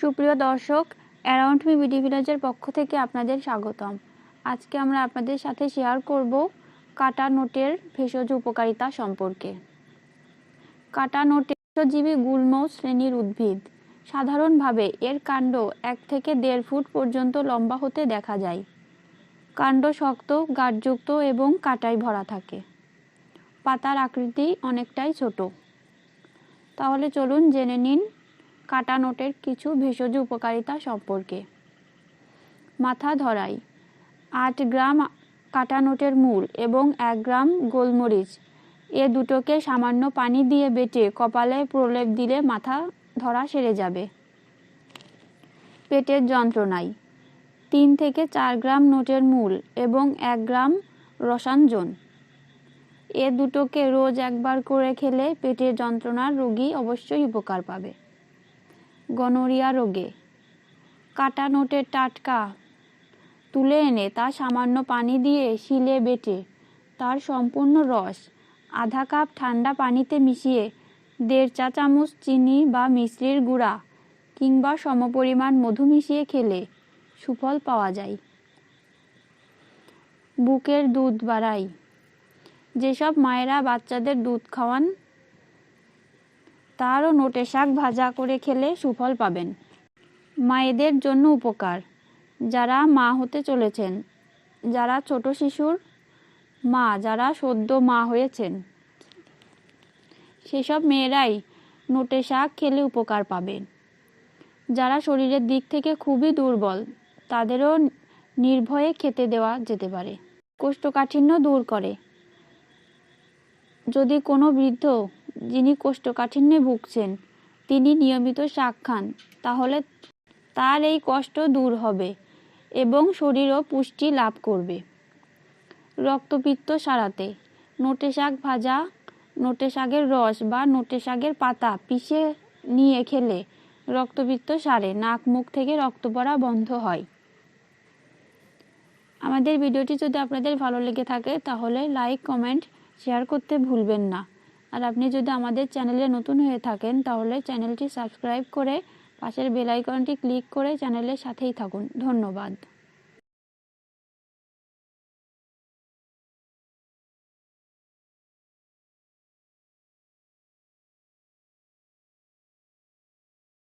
সুপ্রিয় দর্শক, around me BD ভিলেজের পক্ষ থেকে আপনাদের স্বাগতম। আজকে আমরা আপনাদের সাথে শেয়ার করব কাটা নোটের ভেষজ উপকারিতা সম্পর্কে। কাটা নোটে জীবী গুল্ম শ্রেণির উদ্ভিদ। সাধারণভাবে এর কাণ্ড এক থেকে দেড় ফুট পর্যন্ত লম্বা হতে দেখা যায়। কাণ্ড শক্ত, গাঢ়যুক্ত এবং কাটায় ভরা থাকে। পাতার আকৃতি অনেকটাই ছোট। তাহলে চলুন জেনে নিন কাটা নোটের কিছু ভেষজ উপকারিতা সম্পর্কে। মাথা ধরাই, আট গ্রাম কাটা নোটের মূল এবং এক গ্রাম গোলমরিচ, এ দুটোকে সামান্য পানি দিয়ে বেটে কপালে প্রলেপ দিলে মাথা ধরা সেরে যাবে। পেটের যন্ত্রণায় তিন থেকে চার গ্রাম নোটের মূল এবং এক গ্রাম রসাঞ্জন। এ দুটোকে রোজ একবার করে খেলে পেটের যন্ত্রণার রোগী অবশ্যই উপকার পাবে। গনোরিয়া রোগে। কাটা নোটের টাটকা। তুলে এনে তা সামান্য পানি দিয়ে শিলে বেটে, তার সম্পূর্ণ রস। আধা কাপ ঠান্ডা পানিতে মিশিয়ে দেড় চা চামচ চিনি বা মিশ্রির গুঁড়া কিংবা সমপরিমাণ মধু মিশিয়ে খেলে সুফল পাওয়া যায়। বুকের দুধ বাড়াই। যেসব মায়েরা বাচ্চাদের দুধ খাওয়ান তারও নোটে শাক ভাজা করে খেলে সুফল পাবেন। মায়েদের জন্য উপকার। যারা মা হতে চলেছেন, যারা ছোট শিশুর মা, যারা সদ্য মা হয়েছেন, সেসব মেয়েরাই নোটে শাক খেলে উপকার পাবেন যারা শরীরের দিক থেকে খুবই দুর্বল, তাদেরও নির্ভয়ে খেতে দেওয়া যেতে পারে। কোষ্ঠকাঠিন্য দূর করে। যদি কোনো বৃদ্ধ যিনি কোষ্ঠকাঠিন্যে ভুগছেন, তিনি নিয়মিত শাক খান, তাহলে তার এই কষ্ট দূর হবে এবং শরীরও পুষ্টি লাভ করবে। রক্তপিত্ত সারাতে নোটে শাক ভাজা, নোটে শাকের রস বা নোটে শাকের পাতা পিষে নিয়ে খেলে রক্তপিত্ত সারে, নাক মুখ থেকে রক্ত পড়া বন্ধ হয়। আমাদের ভিডিওটি যদি আপনাদের ভালো লেগে থাকে, তাহলে লাইক, কমেন্ট, শেয়ার করতে ভুলবেন না। আর আপনি যদি আমাদের চ্যানেলে নতুন হয়ে থাকেন, তাহলে চ্যানেলটি সাবস্ক্রাইব করে পাশের বেল আইকনটি ক্লিক করে চ্যানেলের সাথেই থাকুন। ধন্যবাদ।